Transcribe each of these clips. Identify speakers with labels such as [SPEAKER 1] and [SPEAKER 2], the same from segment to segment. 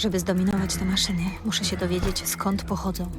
[SPEAKER 1] Żeby zdominować te maszyny, muszę się dowiedzieć, skąd pochodzą.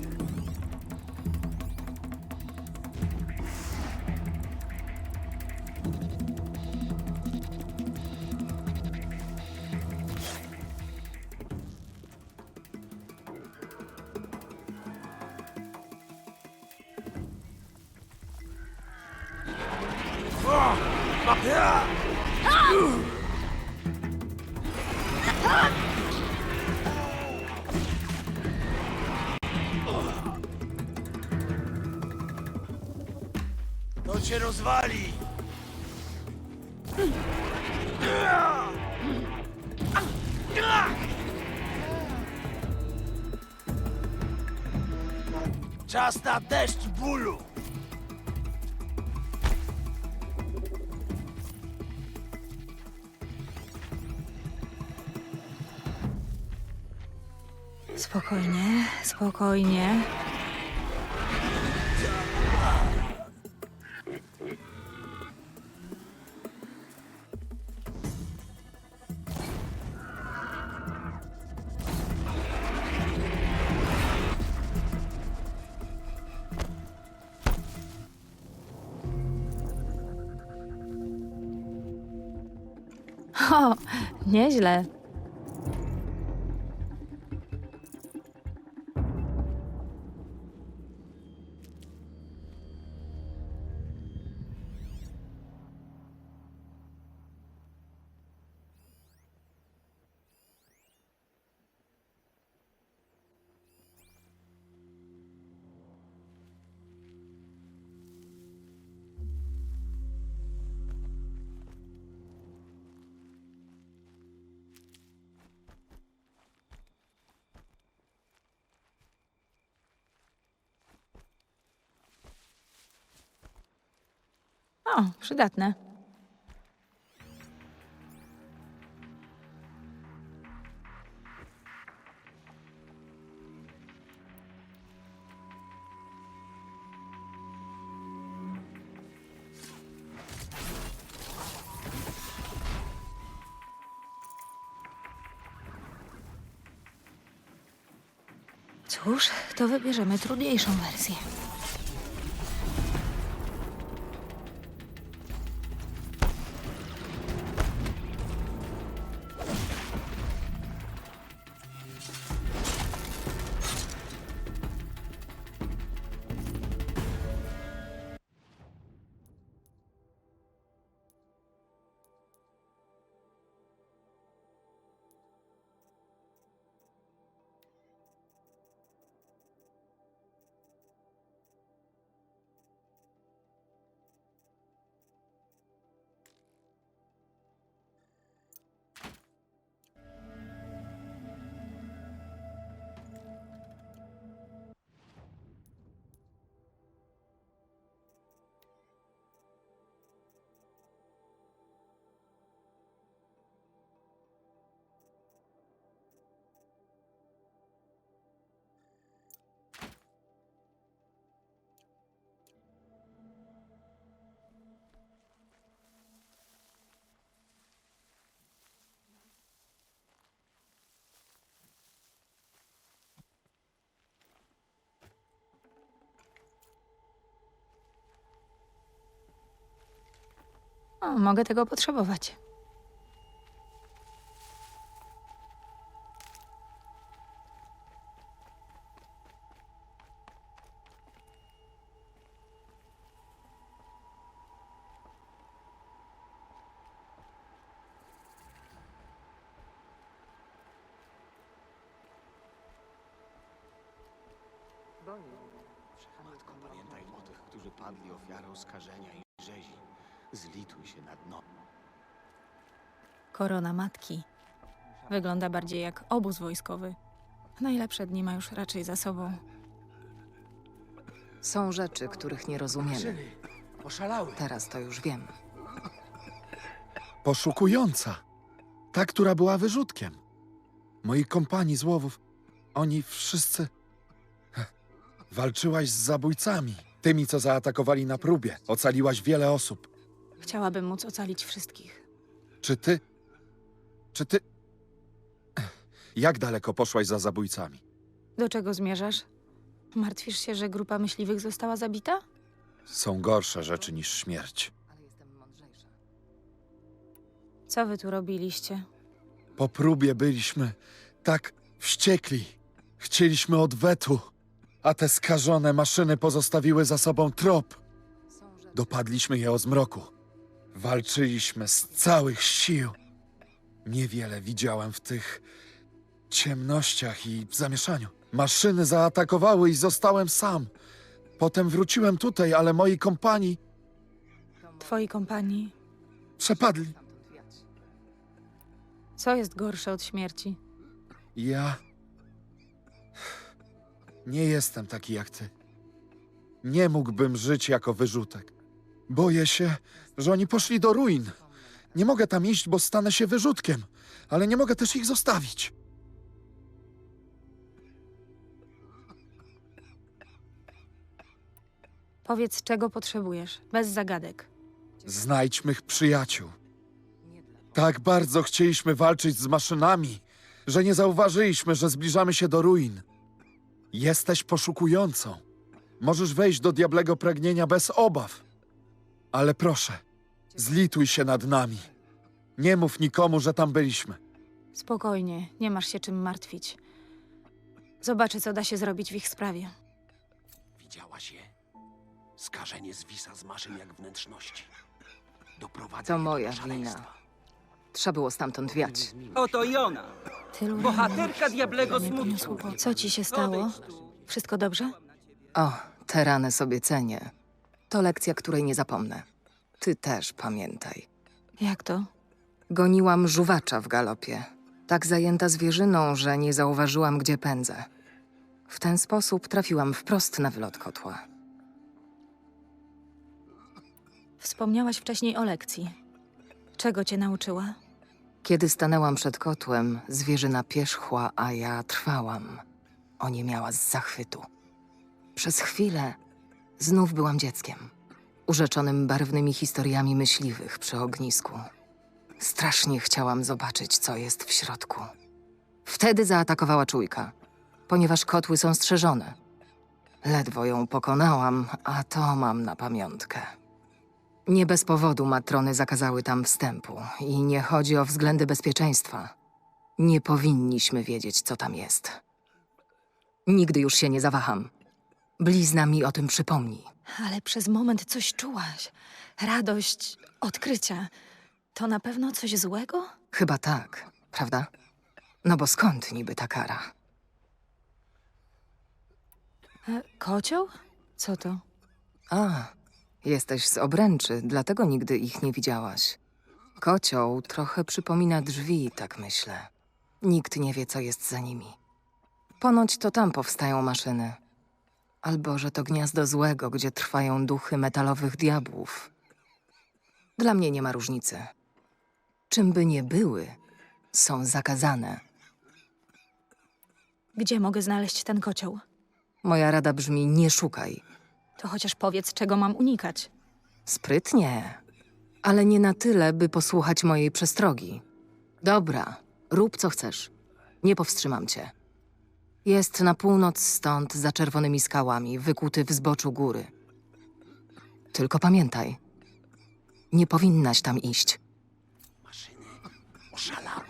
[SPEAKER 2] Czas na deszcz bólu!
[SPEAKER 1] Spokojnie, spokojnie. O, nieźle. O, przydatne. Cóż, to wybierzemy trudniejszą wersję. O, mogę tego potrzebować.
[SPEAKER 2] Matko, pamiętaj o tych, którzy padli ofiarą skażenia i. Zlituj się nad mną.
[SPEAKER 1] Korona matki. Wygląda bardziej jak obóz wojskowy. Najlepsze dni ma już raczej za sobą.
[SPEAKER 3] Są rzeczy, których nie rozumiemy.
[SPEAKER 2] Oszalały.
[SPEAKER 3] Teraz to już wiem.
[SPEAKER 4] Poszukująca. Ta, która była wyrzutkiem. Moi kompani z łowów. Oni wszyscy. Walczyłaś z zabójcami. Tymi, co zaatakowali na próbie. Ocaliłaś wiele osób.
[SPEAKER 1] Chciałabym móc ocalić wszystkich.
[SPEAKER 4] Czy ty. Czy ty. Jak daleko poszłaś za zabójcami?
[SPEAKER 1] Do czego zmierzasz? Martwisz się, że grupa myśliwych została zabita?
[SPEAKER 4] Są gorsze rzeczy niż śmierć.
[SPEAKER 3] Ale jestem mądrzejsza.
[SPEAKER 1] Co wy tu robiliście?
[SPEAKER 4] Po próbie byliśmy tak wściekli. Chcieliśmy odwetu, a te skażone maszyny pozostawiły za sobą trop. Dopadliśmy je o zmroku. Walczyliśmy z całych sił. Niewiele widziałem w tych ciemnościach i zamieszaniu. Maszyny zaatakowały i zostałem sam. Potem wróciłem tutaj, ale moi kompani
[SPEAKER 1] Twoi kompanii.
[SPEAKER 4] przepadli.
[SPEAKER 1] Co jest gorsze od śmierci?
[SPEAKER 4] Ja nie jestem taki jak ty. Nie mógłbym żyć jako wyrzutek. Boję się, że oni poszli do ruin. Nie mogę tam iść, bo stanę się wyrzutkiem, ale nie mogę też ich zostawić.
[SPEAKER 1] Powiedz, czego potrzebujesz, bez zagadek.
[SPEAKER 4] Znajdź mych przyjaciół. Tak bardzo chcieliśmy walczyć z maszynami, że nie zauważyliśmy, że zbliżamy się do ruin. Jesteś poszukującą. Możesz wejść do diablego pragnienia bez obaw. Ale proszę, zlituj się nad nami. Nie mów nikomu, że tam byliśmy.
[SPEAKER 1] Spokojnie, nie masz się czym martwić. Zobaczę, co da się zrobić w ich sprawie.
[SPEAKER 2] Widziałaś je? Skażenie zwisa z maszyn jak wnętrzności. Doprowadza
[SPEAKER 3] To
[SPEAKER 2] je do
[SPEAKER 3] moja
[SPEAKER 2] szaleństwa.
[SPEAKER 3] wina. Trzeba było stamtąd wiać.
[SPEAKER 5] Oto i ona,
[SPEAKER 1] Tylu
[SPEAKER 5] bohaterka diablego smutku.
[SPEAKER 1] Co ci się stało? Wszystko dobrze?
[SPEAKER 3] O, te rany sobie cenię. To lekcja, której nie zapomnę. Ty też pamiętaj.
[SPEAKER 1] Jak to?
[SPEAKER 3] Goniłam żuwacza w galopie. Tak zajęta zwierzyną, że nie zauważyłam, gdzie pędzę. W ten sposób trafiłam wprost na wylot kotła.
[SPEAKER 1] Wspomniałaś wcześniej o lekcji. Czego cię nauczyła?
[SPEAKER 3] Kiedy stanęłam przed kotłem, zwierzyna pierzchła, a ja trwałam. Oniemiała z zachwytu. Przez chwilę znów byłam dzieckiem, urzeczonym barwnymi historiami myśliwych przy ognisku. Strasznie chciałam zobaczyć, co jest w środku. Wtedy zaatakowała czujka, ponieważ kotły są strzeżone. Ledwo ją pokonałam, a to mam na pamiątkę. Nie bez powodu matrony zakazały tam wstępu i nie chodzi o względy bezpieczeństwa. Nie powinniśmy wiedzieć, co tam jest. Nigdy już się nie zawaham. Blizna mi o tym przypomni.
[SPEAKER 1] Ale przez moment coś czułaś. Radość, odkrycia. To na pewno coś złego?
[SPEAKER 3] Chyba tak, prawda? No bo skąd niby ta kara?
[SPEAKER 1] E, kocioł? Co to?
[SPEAKER 3] A, jesteś z obręczy, dlatego nigdy ich nie widziałaś. Kocioł trochę przypomina drzwi, tak myślę. Nikt nie wie, co jest za nimi. Ponoć to tam powstają maszyny. Albo że to gniazdo złego, gdzie trwają duchy metalowych diabłów. Dla mnie nie ma różnicy. Czym by nie były, są zakazane.
[SPEAKER 1] Gdzie mogę znaleźć ten kocioł?
[SPEAKER 3] Moja rada brzmi: nie szukaj.
[SPEAKER 1] To chociaż powiedz, czego mam unikać.
[SPEAKER 3] Sprytnie, ale nie na tyle, by posłuchać mojej przestrogi. Dobra, rób co chcesz. Nie powstrzymam cię. Jest na północ stąd, za czerwonymi skałami, wykuty w zboczu góry. Tylko pamiętaj, nie powinnaś tam iść.
[SPEAKER 2] Maszyny oszalały.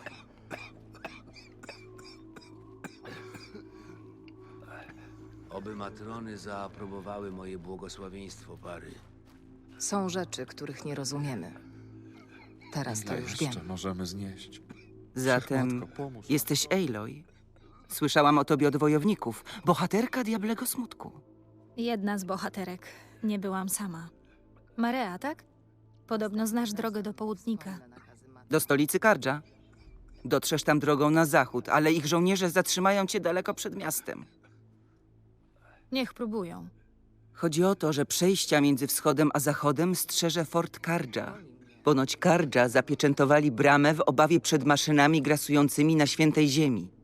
[SPEAKER 6] Oby matrony zaaprobowały moje błogosławieństwo pary.
[SPEAKER 3] Są rzeczy, których nie rozumiemy. Teraz to
[SPEAKER 4] Ile
[SPEAKER 3] już
[SPEAKER 4] jeszcze
[SPEAKER 3] wiem.
[SPEAKER 4] możemy znieść?
[SPEAKER 5] Zatem
[SPEAKER 4] Wszechmatko, pomóż nam.
[SPEAKER 5] jesteś Aloy. Słyszałam o tobie od wojowników. Bohaterka diablego smutku.
[SPEAKER 1] Jedna z bohaterek. Nie byłam sama. Marea, tak? Podobno znasz drogę do południka.
[SPEAKER 5] Do stolicy Kardża. Dotrzesz tam drogą na zachód, ale ich żołnierze zatrzymają cię daleko przed miastem.
[SPEAKER 1] Niech próbują.
[SPEAKER 5] Chodzi o to, że przejścia między wschodem a zachodem strzeże Fort Kardża. Ponoć Kardża zapieczętowali bramę w obawie przed maszynami grasującymi na świętej ziemi.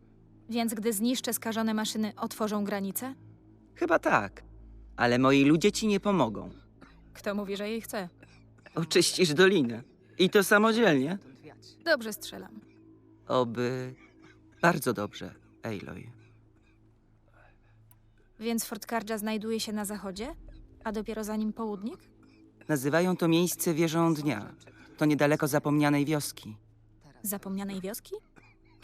[SPEAKER 1] Więc gdy zniszczę skażone maszyny, otworzą granicę?
[SPEAKER 5] Chyba tak. Ale moi ludzie ci nie pomogą.
[SPEAKER 1] Kto mówi, że jej chce?
[SPEAKER 5] Oczyścisz dolinę. I to samodzielnie.
[SPEAKER 1] Dobrze strzelam.
[SPEAKER 5] Oby Bardzo dobrze, Aloy.
[SPEAKER 1] Więc Fort Kardża znajduje się na zachodzie? A dopiero za nim południk?
[SPEAKER 5] Nazywają to miejsce wieżą dnia. To niedaleko zapomnianej wioski.
[SPEAKER 1] Zapomnianej wioski?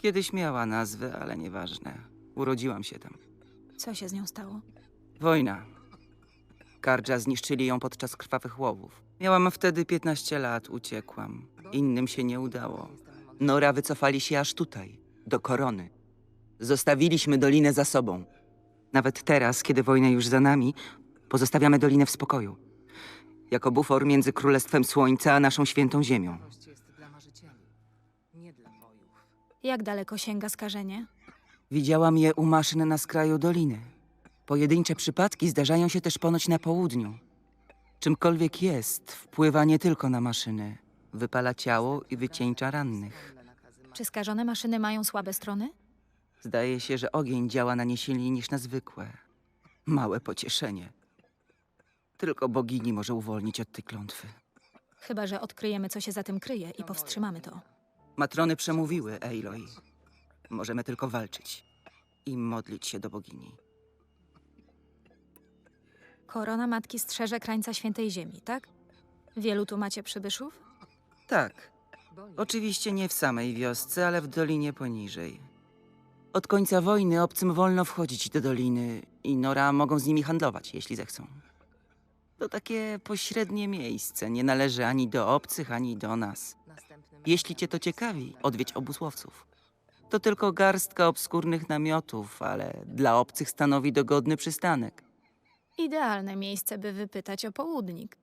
[SPEAKER 5] Kiedyś miała nazwę, ale nieważne. Urodziłam się tam.
[SPEAKER 1] Co się z nią stało?
[SPEAKER 5] Wojna. Kardża zniszczyli ją podczas krwawych łowów. Miałam wtedy 15 lat, uciekłam. Innym się nie udało. Nora wycofali się aż tutaj, do korony. Zostawiliśmy dolinę za sobą. Nawet teraz, kiedy wojna już za nami, pozostawiamy dolinę w spokoju. Jako bufor między Królestwem Słońca a naszą świętą ziemią.
[SPEAKER 1] Jak daleko sięga skażenie?
[SPEAKER 5] Widziałam je u maszyn na skraju doliny. Pojedyncze przypadki zdarzają się też ponoć na południu. Czymkolwiek jest, wpływa nie tylko na maszyny. Wypala ciało i wycieńcza rannych.
[SPEAKER 1] Czy skażone maszyny mają słabe strony?
[SPEAKER 5] Zdaje się, że ogień działa na nie silniej niż na zwykłe. Małe pocieszenie. Tylko bogini może uwolnić od tej klątwy.
[SPEAKER 1] Chyba, że odkryjemy, co się za tym kryje i powstrzymamy to.
[SPEAKER 5] Matrony przemówiły, Aloy. Możemy tylko walczyć i modlić się do bogini.
[SPEAKER 1] Korona Matki strzeże krańca Świętej Ziemi, tak? Wielu tu macie przybyszów?
[SPEAKER 5] Tak. Oczywiście nie w samej wiosce, ale w dolinie poniżej. Od końca wojny obcym wolno wchodzić do doliny i Nora mogą z nimi handlować, jeśli zechcą. To takie pośrednie miejsce, nie należy ani do obcych, ani do nas. Jeśli cię to ciekawi, odwiedź obóz łowców. To tylko garstka obskurnych namiotów, ale dla obcych stanowi dogodny przystanek.
[SPEAKER 1] Idealne miejsce, by wypytać o południk.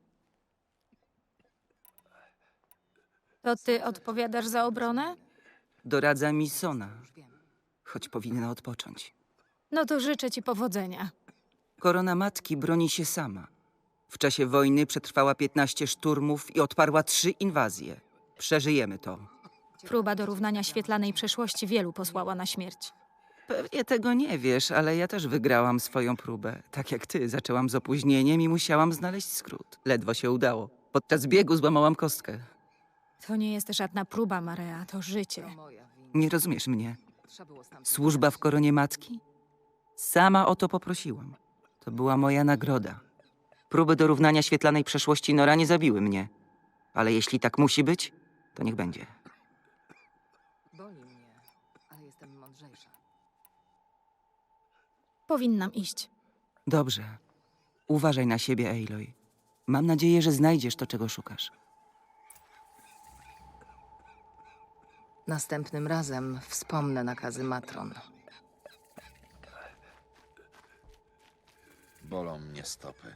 [SPEAKER 1] To ty odpowiadasz za obronę?
[SPEAKER 5] Doradza mi Sona, choć powinna odpocząć.
[SPEAKER 1] No to życzę ci powodzenia.
[SPEAKER 5] Korona matki broni się sama. W czasie wojny przetrwała 15 szturmów i odparła trzy inwazje. Przeżyjemy to.
[SPEAKER 1] Próba dorównania świetlanej przeszłości wielu posłała na śmierć.
[SPEAKER 5] Pewnie tego nie wiesz, ale ja też wygrałam swoją próbę. Tak jak ty, zaczęłam z opóźnieniem i musiałam znaleźć skrót. Ledwo się udało. Podczas biegu złamałam kostkę.
[SPEAKER 1] To nie jest żadna próba, Marea, to życie.
[SPEAKER 5] Nie rozumiesz mnie. Służba w koronie matki? Sama o to poprosiłam. To była moja nagroda. Próby dorównania świetlanej przeszłości Nora nie zabiły mnie. Ale jeśli tak musi być, to niech będzie.
[SPEAKER 3] Boli mnie, ale jestem mądrzejsza.
[SPEAKER 1] Powinnam iść.
[SPEAKER 5] Dobrze. Uważaj na siebie, Aloy. Mam nadzieję, że znajdziesz to, czego szukasz.
[SPEAKER 3] Następnym razem wspomnę nakazy matron.
[SPEAKER 4] Bolą mnie stopy.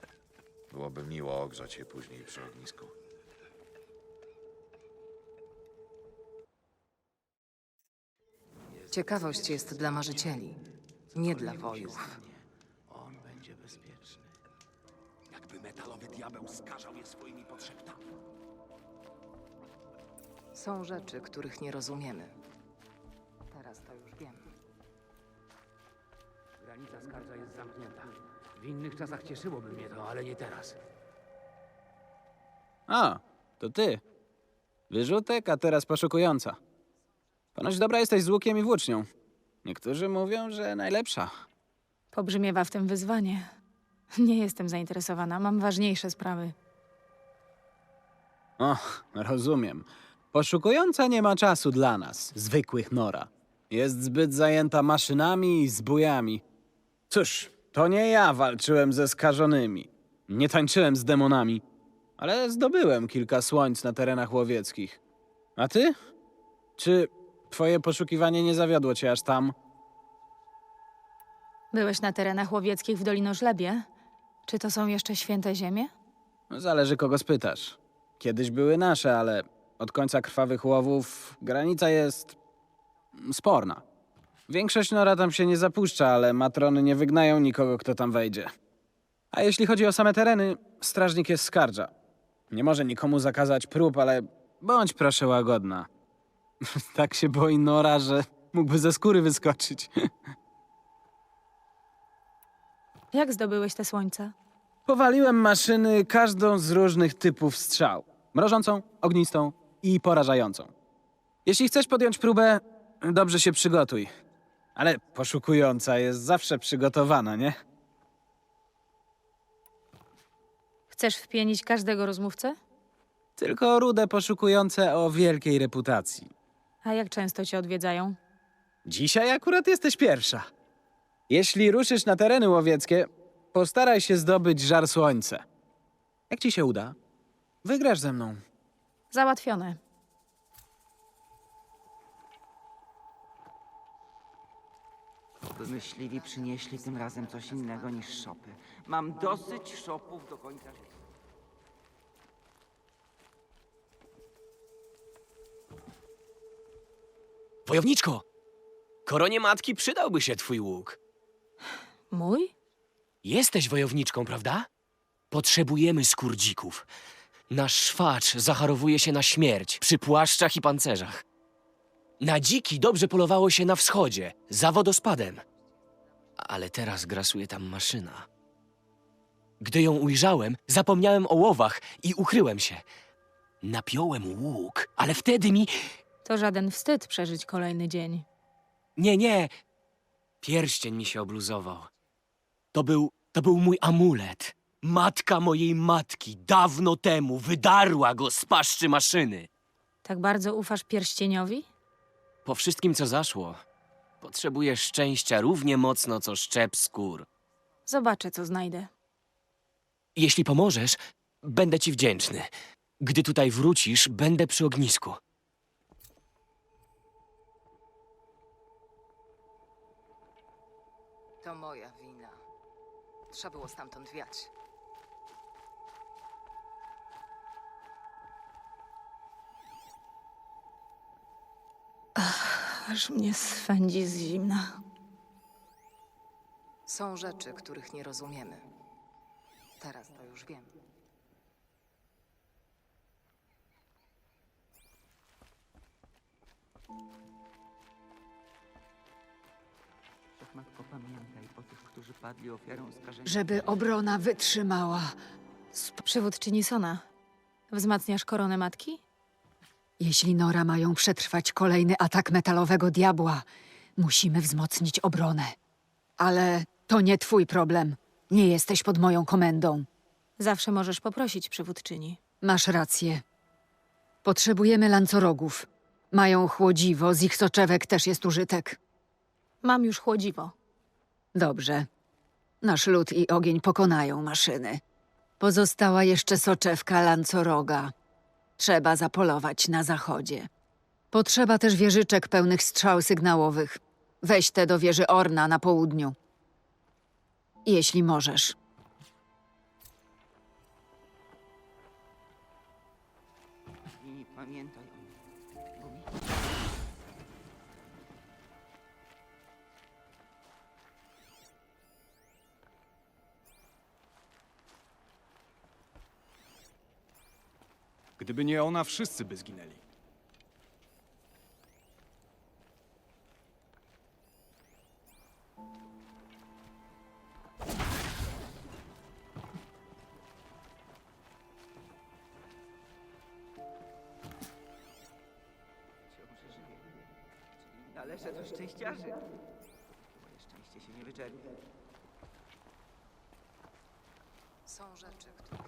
[SPEAKER 4] Byłoby miło ogrzać się później przy ognisku.
[SPEAKER 3] Ciekawość jest dla marzycieli, nie dla wojów.
[SPEAKER 2] On będzie bezpieczny. Jakby metalowy diabeł skażał je swoimi podszeptami.
[SPEAKER 3] Są rzeczy, których nie rozumiemy. Teraz to już wiem.
[SPEAKER 6] Granica skardza jest zamknięta. W innych czasach cieszyłoby mnie to, ale nie teraz.
[SPEAKER 7] A, to ty. Wyrzutek, a teraz poszukująca. Ponoć dobra jesteś z łukiem i włócznią. Niektórzy mówią, że najlepsza.
[SPEAKER 1] Pobrzmiewa w tym wyzwanie. Nie jestem zainteresowana, mam ważniejsze sprawy.
[SPEAKER 7] O, rozumiem. Poszukująca nie ma czasu dla nas, zwykłych Nora. Jest zbyt zajęta maszynami i zbójami. Cóż, to nie ja walczyłem ze skażonymi. Nie tańczyłem z demonami. Ale zdobyłem kilka słońc na terenach łowieckich. A ty? Czy twoje poszukiwanie nie zawiodło cię aż tam?
[SPEAKER 1] Byłeś na terenach łowieckich w Dolinożlebie? Czy to są jeszcze święte ziemie?
[SPEAKER 7] Zależy kogo spytasz. Kiedyś były nasze, ale od końca krwawych łowów granica jest sporna. Większość nora tam się nie zapuszcza, ale matrony nie wygnają nikogo, kto tam wejdzie. A jeśli chodzi o same tereny, strażnik jest skardża. Nie może nikomu zakazać prób, ale bądź proszę łagodna. tak się boi Nora, że mógłby ze skóry wyskoczyć.
[SPEAKER 1] Jak zdobyłeś te słońca?
[SPEAKER 7] Powaliłem maszyny każdą z różnych typów strzał. Mrożącą, ognistą i porażającą. Jeśli chcesz podjąć próbę, dobrze się przygotuj. Ale poszukująca jest zawsze przygotowana, nie?
[SPEAKER 1] Chcesz wpienić każdego rozmówcę?
[SPEAKER 7] Tylko rude poszukujące o wielkiej reputacji.
[SPEAKER 1] A jak często cię odwiedzają?
[SPEAKER 7] Dzisiaj akurat jesteś pierwsza. Jeśli ruszysz na tereny łowieckie, postaraj się zdobyć żar słońce. Jak ci się uda, wygrasz ze mną.
[SPEAKER 1] Załatwione.
[SPEAKER 5] Myśliwi przynieśli tym razem coś innego niż szopy. Mam dosyć szopów do końca życia.
[SPEAKER 8] Wojowniczko! Koronie matki przydałby się twój łuk.
[SPEAKER 1] Mój?
[SPEAKER 8] Jesteś wojowniczką, prawda? Potrzebujemy skórdzików. Nasz szwacz zacharowuje się na śmierć przy płaszczach i pancerzach. Na dziki dobrze polowało się na wschodzie, za wodospadem. Ale teraz grasuje tam maszyna. Gdy ją ujrzałem, zapomniałem o łowach i ukryłem się. Napiąłem łuk, ale wtedy mi
[SPEAKER 1] To żaden wstyd przeżyć kolejny dzień.
[SPEAKER 8] Nie, nie. Pierścień mi się obluzował. To był, to był mój amulet. Matka mojej matki dawno temu wydarła go z paszczy maszyny.
[SPEAKER 1] Tak bardzo ufasz pierścieniowi?
[SPEAKER 8] Po wszystkim, co zaszło, potrzebuję szczęścia równie mocno, co szczep skór.
[SPEAKER 1] Zobaczę, co znajdę.
[SPEAKER 8] Jeśli pomożesz, będę ci wdzięczny. Gdy tutaj wrócisz, będę przy ognisku.
[SPEAKER 3] To moja wina. Trzeba było stamtąd wiać.
[SPEAKER 1] Aż mnie swędzi z zimna.
[SPEAKER 3] Są rzeczy, których nie rozumiemy. Teraz to już wiem.
[SPEAKER 5] Wszechmatko, pamiętaj o tych, którzy padli ofiarą skażenia.
[SPEAKER 9] żeby obrona wytrzymała.
[SPEAKER 1] Przywódczyni Sona. Wzmacniasz koronę matki?
[SPEAKER 9] Jeśli Nora mają przetrwać kolejny atak metalowego diabła, musimy wzmocnić obronę. Ale to nie twój problem. Nie jesteś pod moją komendą.
[SPEAKER 1] Zawsze możesz poprosić przywódczyni.
[SPEAKER 9] Masz rację. Potrzebujemy lancorogów. Mają chłodziwo, z ich soczewek też jest użytek.
[SPEAKER 1] Mam już chłodziwo.
[SPEAKER 9] Dobrze. Nasz lód i ogień pokonają maszyny. Pozostała jeszcze soczewka lancoroga. Trzeba zapolować na zachodzie. Potrzeba też wieżyczek pełnych strzał sygnałowych. Weź te do wieży Orna na południu. Jeśli możesz.
[SPEAKER 5] I pamiętaj o mnie.
[SPEAKER 10] Gdyby nie ona, wszyscy by zginęli.
[SPEAKER 5] Ciągle żyję. Czyli należę do szczęściarzy. Moje szczęście się nie wyczerpie.
[SPEAKER 3] Są rzeczy, których